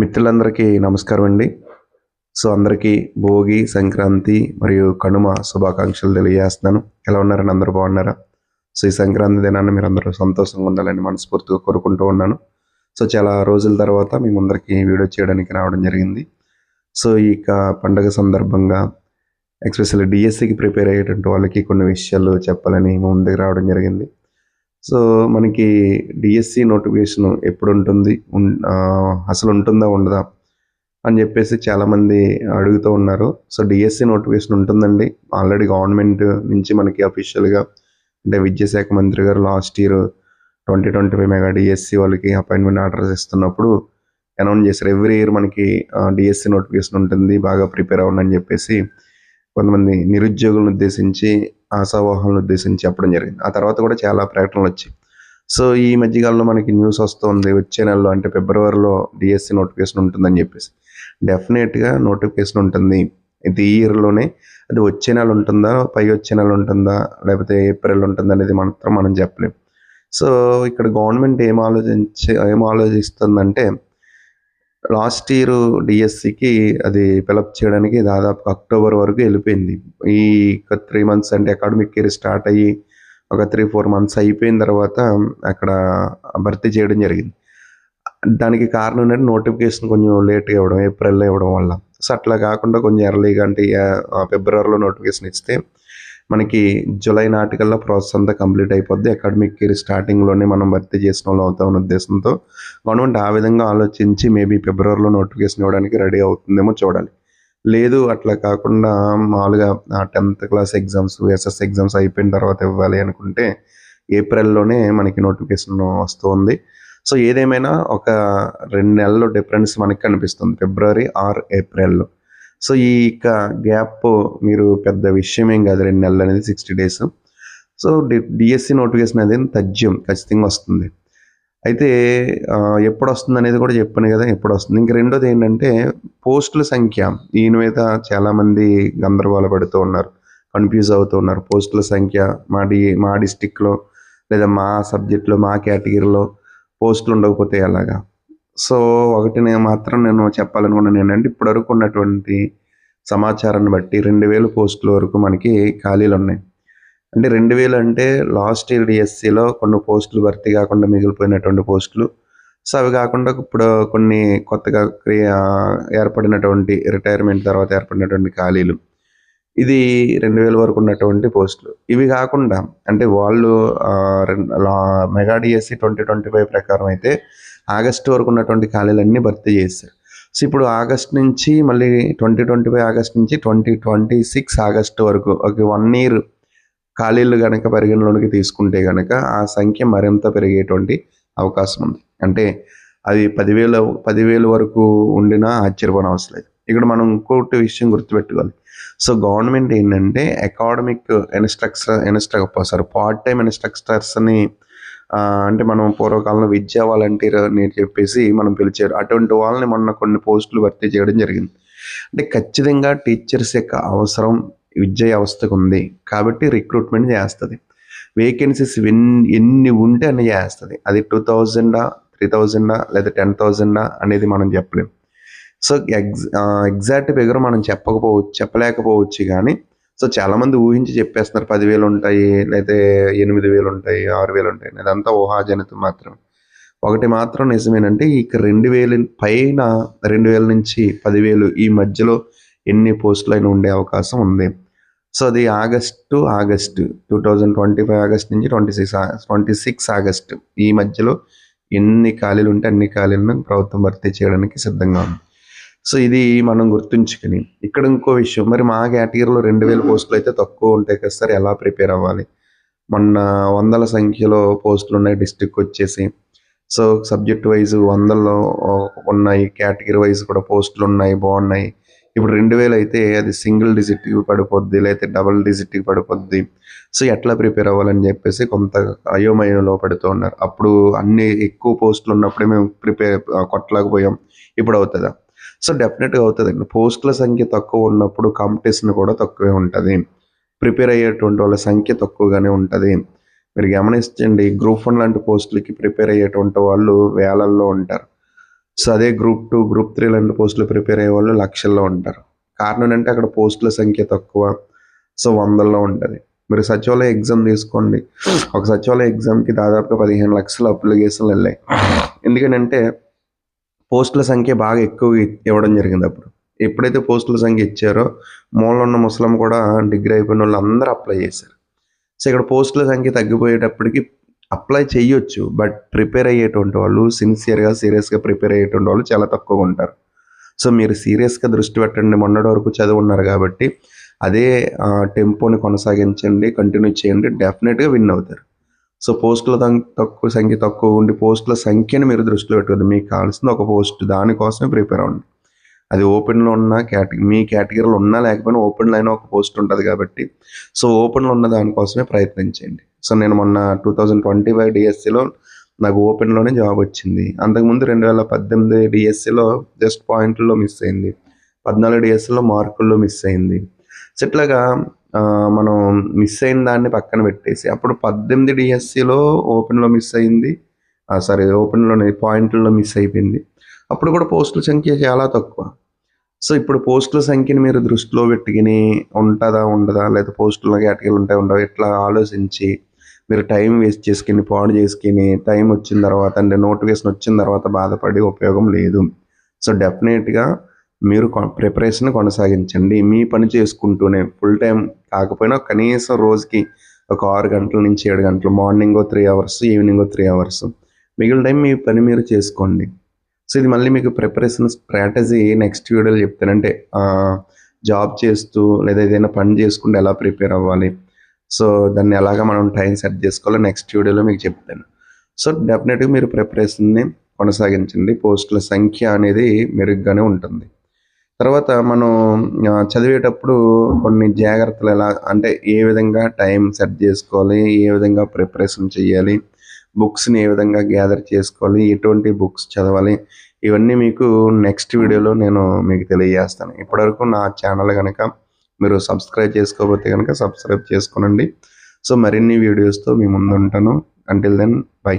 మిత్రులందరికీ నమస్కారం అండి. సో అందరికీ భోగి సంక్రాంతి మరియు కనుమ శుభాకాంక్షలు తెలియజేస్తున్నాను. ఎలా ఉన్నారని అందరూ బాగున్నారా? సో ఈ సంక్రాంతి దినాన్ని మీరు అందరూ సంతోషంగా ఉండాలని మనస్ఫూర్తిగా కోరుకుంటూ ఉన్నాను. సో చాలా రోజుల తర్వాత మీ ముందరికి వీడియో చేయడానికి రావడం జరిగింది. సో ఈ యొక్క పండగ సందర్భంగా ఎక్స్పెషల్లీ డిఎస్సికి ప్రిపేర్ అయ్యేటువంటి వాళ్ళకి కొన్ని విషయాలు చెప్పాలని మీ ముందుకు రావడం జరిగింది. సో మనకి డిఎస్సి నోటిఫికేషన్ ఎప్పుడు ఉంటుంది అసలు ఉంటుందా ఉండదా అని చెప్పేసి చాలామంది అడుగుతూ ఉన్నారు. సో డిఎస్సి నోటిఫికేషన్ ఉంటుందండి. ఆల్రెడీ గవర్నమెంట్ నుంచి మనకి అఫీషియల్గా అంటే విద్యాశాఖ మంత్రి గారు last year twenty twenty five mega DSC వాళ్ళకి అపాయింట్మెంట్ ఆర్డర్స్ ఇస్తున్నప్పుడు అనౌన్స్ చేశారు. ఎవ్రీ ఇయర్ మనకి డిఎస్సి నోటిఫికేషన్ ఉంటుంది. బాగా ప్రిపేర్ అవ్వండి అని చెప్పేసి కొంతమంది నిరుద్యోగులను ఉద్దేశించి ఆశావాహాలను ఉద్దేశించి చెప్పడం జరిగింది. ఆ తర్వాత కూడా చాలా ప్రకటనలు వచ్చాయి. సో ఈ మధ్యకాలంలో మనకి న్యూస్ వస్తుంది వచ్చే నెలలో అంటే ఫిబ్రవరిలో డిఎస్సి నోటిఫికేషన్ ఉంటుందని చెప్పేసి. డెఫినెట్గా నోటిఫికేషన్ ఉంటుంది. ఇది ఈ ఇయర్లోనే అది వచ్చే నెల ఉంటుందా పై వచ్చే నెల ఉంటుందా లేకపోతే ఏప్రిల్ ఉంటుందా అనేది మాత్రం మనం చెప్పలేం. సో ఇక్కడ గవర్నమెంట్ ఏం ఆలోచించి ఏం ఆలోచిస్తుందంటే లాస్ట్ ఇయర్ డిఎస్సికి అది ఫిలప్ చేయడానికి దాదాపు అక్టోబర్ వరకు వెళ్ళిపోయింది. ఈ త్రీ మంత్స్ అంటే అకాడమిక్ ఇయర్ స్టార్ట్ అయ్యి ఒక త్రీ ఫోర్ మంత్స్ అయిపోయిన తర్వాత అక్కడ భర్తీ చేయడం జరిగింది. దానికి కారణం ఏంటంటే నోటిఫికేషన్ కొంచెం లేట్గా ఇవ్వడం ఏప్రిల్లో ఇవ్వడం వల్ల. సో అట్లా కాకుండా కొంచెం ఎర్లీగా అంటే ఫిబ్రవరిలో నోటిఫికేషన్ ఇస్తే మనకి జూలై నాటికల్లా ప్రాసెస్ అంతా కంప్లీట్ అయిపోద్ది. అకాడమిక్ ఇయర్ స్టార్టింగ్లోనే మనం భర్తీ చేసిన వాళ్ళు అవుతామన్న ఉద్దేశంతో గవర్నమెంట్ ఆ విధంగా ఆలోచించి మేబీ ఫిబ్రవరిలో నోటిఫికేషన్ ఇవ్వడానికి రెడీ అవుతుందేమో చూడాలి. లేదు అట్లా కాకుండా మామూలుగా tenth class exams SS exams అయిపోయిన తర్వాత ఇవ్వాలి అనుకుంటే ఏప్రిల్లోనే మనకి నోటిఫికేషన్ వస్తుంది. సో ఏదేమైనా ఒక రెండు నెలల డిఫరెన్స్ మనకి కనిపిస్తుంది. ఫిబ్రవరి ఆర్ ఏప్రిల్లో సో ఈ యొక్క గ్యాప్ మీరు పెద్ద విషయం ఏం కాదు రెండు నెలలు అనేది sixty days so D DSC notification అనేది తథ్యం ఖచ్చితంగా వస్తుంది. అయితే ఎప్పుడు వస్తుంది అనేది కూడా చెప్పాను కదా ఎప్పుడు వస్తుంది ఇంక రెండోది ఏంటంటే పోస్టుల సంఖ్య. దీని మీద చాలామంది గందరగోళ పడుతూ ఉన్నారు కన్ఫ్యూజ్ అవుతూ ఉన్నారు. పోస్టుల సంఖ్య మా డి మా డిస్టిక్లో లేదా మా సబ్జెక్ట్లో మా కేటగిరీలో పోస్టులు ఉండకపోతే ఎలాగా? సో ఒకటి నేను మాత్రం నేను చెప్పాలనుకున్నాను ఏంటంటే ఇప్పటివరకు ఉన్నటువంటి సమాచారాన్ని బట్టి రెండు వేల పోస్టుల వరకు మనకి ఖాళీలు ఉన్నాయి. అంటే రెండు వేలు అంటే లాస్ట్ ఇయర్ డిఎస్సిలో కొన్ని పోస్టులు భర్తీ కాకుండా మిగిలిపోయినటువంటి పోస్టులు. సో అవి కాకుండా ఇప్పుడు కొన్ని కొత్తగా క్రియ ఏర్పడినటువంటి రిటైర్మెంట్ తర్వాత ఏర్పడినటువంటి ఖాళీలు. ఇది రెండు వేల వరకు ఉన్నటువంటి పోస్టులు. ఇవి కాకుండా అంటే వాళ్ళు ఆ, mega DSC twenty twenty five ప్రకారం అయితే ఆగస్టు వరకు ఉన్నటువంటి ఖాళీలన్నీ భర్తీ చేశారు. సో ఇప్పుడు ఆగస్ట్ నుంచి మళ్ళీ ట్వంటీ ట్వంటీ ఫైవ్ ఆగస్ట్ నుంచి ట్వంటీ ట్వంటీ సిక్స్ ఆగస్ట్ వరకు ఒక వన్ ఇయర్ ఖాళీలు కనుక పరిగణలోనికి తీసుకుంటే కనుక ఆ సంఖ్య మరింత పెరిగేటువంటి అవకాశం ఉంది. అంటే అది పదివేల పదివేలు వరకు ఉండినా ఆశ్చర్యపోవడం అవసరం లేదు. ఇక్కడ మనం ఇంకోటి విషయం గుర్తుపెట్టుకోవాలి. సో గవర్నమెంట్ ఏంటంటే academic instructor instruct sorry part time ఇన్స్ట్రక్టర్స్ని అంటే మనం పూర్వకాలంలో విద్యా వాలంటీర్ అని చెప్పేసి మనం పిలిచారు. అటువంటి వాళ్ళని మొన్న కొన్ని పోస్టులు భర్తీ చేయడం జరిగింది. అంటే ఖచ్చితంగా టీచర్స్ యొక్క అవసరం విద్యా వ్యవస్థకు ఉంది. కాబట్టి రిక్రూట్మెంట్ చేస్తుంది. వేకెన్సీస్ ఎన్ని ఎన్ని ఉంటే అన్ని చేస్తుంది. అది టూ థౌజండా త్రీ థౌజండా లేదా టెన్ థౌజండా అనేది మనం చెప్పలేం. సో ఎగ్జ్ ఎగ్జాక్ట్ ఫిగర్ మనం చెప్పకపోవచ్చు చెప్పలేకపోవచ్చు కానీ సో చాలామంది ఊహించి చెప్పేస్తున్నారు పదివేలు ఉంటాయి లేదా ఎనిమిది వేలు ఉంటాయి ఆరు వేలు ఉంటాయి అదంతా ఊహాజనితం మాత్రం. ఒకటి మాత్రం నిజమేనంటే ఇక రెండు వేలు పైన రెండు వేల నుంచి పదివేలు ఈ మధ్యలో ఎన్ని పోస్టులు అయినా ఉండే అవకాశం ఉంది. సో అది August August two thousand twenty five August నుంచి twenty six twenty six August ఈ మధ్యలో ఎన్ని ఖాళీలు ఉంటే అన్ని ఖాళీలను ప్రభుత్వం భర్తీ చేయడానికి సిద్ధంగా ఉంది. సో ఇది మనం గుర్తుంచుకుని. ఇక్కడ ఇంకో విషయం మరి మా కేటగిరీలో రెండు వేల పోస్టులు అయితే తక్కువ ఉంటాయి కదా సార్ ఎలా ప్రిపేర్ అవ్వాలి? మొన్న వందల సంఖ్యలో పోస్టులు ఉన్నాయి డిస్టిక్ వచ్చేసి. సో సబ్జెక్ట్ వైజ్ వందల్లో ఉన్నాయి కేటగిరీ వైజ్ కూడా పోస్టులు ఉన్నాయి బాగున్నాయి. ఇప్పుడు రెండు వేలు అయితే అది సింగిల్ డిజిట్కి పడిపోద్ది లేకపోతే డబుల్ డిజిట్కి పడిపోద్ది. సో ఎట్లా ప్రిపేర్ అవ్వాలని చెప్పేసి కొంత అయోమయంలో పడుతూ ఉన్నారు. అప్పుడు అన్ని ఎక్కువ పోస్టులు ఉన్నప్పుడే మేము ప్రిపేర్ కొట్టలేకపోయాం ఇప్పుడు అవుతుందా? సో డెఫినెట్గా అవుతుందండి పోస్టుల సంఖ్య తక్కువ ఉన్నప్పుడు కాంపిటీషన్ కూడా తక్కువే ఉంటుంది. ప్రిపేర్ అయ్యేటువంటి వాళ్ళ సంఖ్య తక్కువగానే ఉంటుంది. మీరు గమనించండి గ్రూప్ వన్ లాంటి పోస్టులకి ప్రిపేర్ అయ్యేటువంటి వాళ్ళు వేలల్లో ఉంటారు. సో అదే గ్రూప్ టూ గ్రూప్ త్రీ లాంటి పోస్టులు ప్రిపేర్ అయ్యే వాళ్ళు లక్షల్లో ఉంటారు. కారణం ఏంటంటే అక్కడ పోస్టుల సంఖ్య తక్కువ సో వందల్లో ఉంటుంది. మీరు సచివాలయ ఎగ్జామ్ తీసుకోండి. ఒక సచివాలయ ఎగ్జామ్కి దాదాపుగా పదిహేను లక్షల అప్లికేషన్లు వెళ్ళాయి. ఎందుకంటే పోస్టుల సంఖ్య బాగా ఎక్కువ ఇవ్వడం జరిగింది అప్పుడు. ఎప్పుడైతే పోస్టుల సంఖ్య ఇచ్చారో మూలలో ఉన్న ముస్లిం కూడా డిగ్రీ అయిపోయిన వాళ్ళు అందరూ అప్లై చేశారు. సో ఇక్కడ పోస్టుల సంఖ్య తగ్గిపోయేటప్పటికి అప్లై చేయొచ్చు బట్ ప్రిపేర్ అయ్యేటువంటి వాళ్ళు సిన్సియర్గా సీరియస్గా ప్రిపేర్ అయ్యేటువంటి వాళ్ళు చాలా తక్కువగా ఉంటారు. సో మీరు సీరియస్గా దృష్టి పెట్టండి మొన్నటి వరకు చదువున్నారు కాబట్టి అదే టెంపోని కొనసాగించండి కంటిన్యూ చేయండి డెఫినెట్గా విన్ అవుతారు. సో పోస్టుల తం- తక్కువ సంఖ్య తక్కువ ఉండి పోస్టుల సంఖ్యను మీరు దృష్టిలో పెట్టుకోవద్దు. మీకు కావాల్సింది ఒక పోస్ట్ దానికోసమే ప్రిపేర్ అవ్వండి. అది ఓపెన్లో ఉన్న కేటగిరీ మీ కేటగిరీలో ఉన్నా లేకపోయినా ఓపెన్లో అయినా ఒక పోస్ట్ ఉంటుంది కాబట్టి సో ఓపెన్లో ఉన్న దానికోసమే ప్రయత్నించండి సో నేను మొన్న టూ థౌజండ్ ట్వంటీ ఫైవ్ డిఎస్సిలో నాకు ఓపెన్లోనే జాబ్ వచ్చింది. అంతకుముందు రెండు వేల పద్దెనిమిది డిఎస్సిలో జస్ట్ పాయింట్లో మిస్ అయింది. పద్నాలుగు డిఎస్సిలో మార్కుల్లో మిస్ అయింది. సో ఇట్లాగా మనం మిస్ అయిన దాన్ని పక్కన పెట్టేసి అప్పుడు పద్దెనిమిది డిఎస్సిలో ఓపెన్లో మిస్ అయింది. సారీ ఓపెన్లోనే పాయింట్లలో మిస్ అయిపోయింది. అప్పుడు కూడా పోస్టుల సంఖ్య చాలా తక్కువ. సో ఇప్పుడు పోస్టుల సంఖ్యని మీరు దృష్టిలో పెట్టుకుని ఉంటుందా ఉండదా? లేదా పోస్టుల కేటగిరీలు ఉంటాయి ఉండవు? ఇట్లా ఆలోచించి మీరు టైం వేస్ట్ చేసుకుని పాడు చేసుకుని టైం వచ్చిన తర్వాత అంటే నోటిఫికేషన్ వచ్చిన తర్వాత బాధపడి ఉపయోగం లేదు. సో డెఫినెట్గా మీరు ప్రిపరేషన్ కొనసాగించండి. మీ పని చేసుకుంటూనే ఫుల్ టైం కాకపోయినా కనీసం రోజుకి ఒక ఆరు గంటల నుంచి ఏడు గంటలు morning three hours evening three hours మిగిలిన టైం మీ పని మీరు చేసుకోండి. సో ఇది మళ్ళీ మీకు ప్రిపరేషన్ స్ట్రాటజీ నెక్స్ట్ వీడియోలో చెప్తాను. అంటే జాబ్ చేస్తూ లేదా ఏదైనా పని చేసుకుంటూ ఎలా ప్రిపేర్ అవ్వాలి? సో దాన్ని ఎలాగ మనం టైం సెట్ చేసుకోవాలో నెక్స్ట్ వీడియోలో మీకు చెప్తాను. సో డెఫినెట్గా మీరు ప్రిపరేషన్ని కొనసాగించండి. పోస్టుల సంఖ్య అనేది మెరుగ్గానే ఉంటుంది. తర్వాత మనం చదివేటప్పుడు కొన్ని జాగ్రత్తలు ఎలా అంటే ఏ విధంగా టైం సెట్ చేసుకోవాలి ఏ విధంగా ప్రిపరేషన్ చేయాలి బుక్స్ని ఏ విధంగా గ్యాదర్ చేసుకోవాలి ఎటువంటి బుక్స్ చదవాలి ఇవన్నీ మీకు నెక్స్ట్ వీడియోలో నేను మీకు తెలియజేస్తాను. ఇప్పటివరకు నా ఛానల్ కనుక మీరు సబ్స్క్రైబ్ చేసుకోకపోతే కనుక సబ్స్క్రైబ్ చేసుకోనండి. సో మరిన్ని వీడియోస్తో మీ ముందు ఉంటాను అంటిల్ దెన్ బై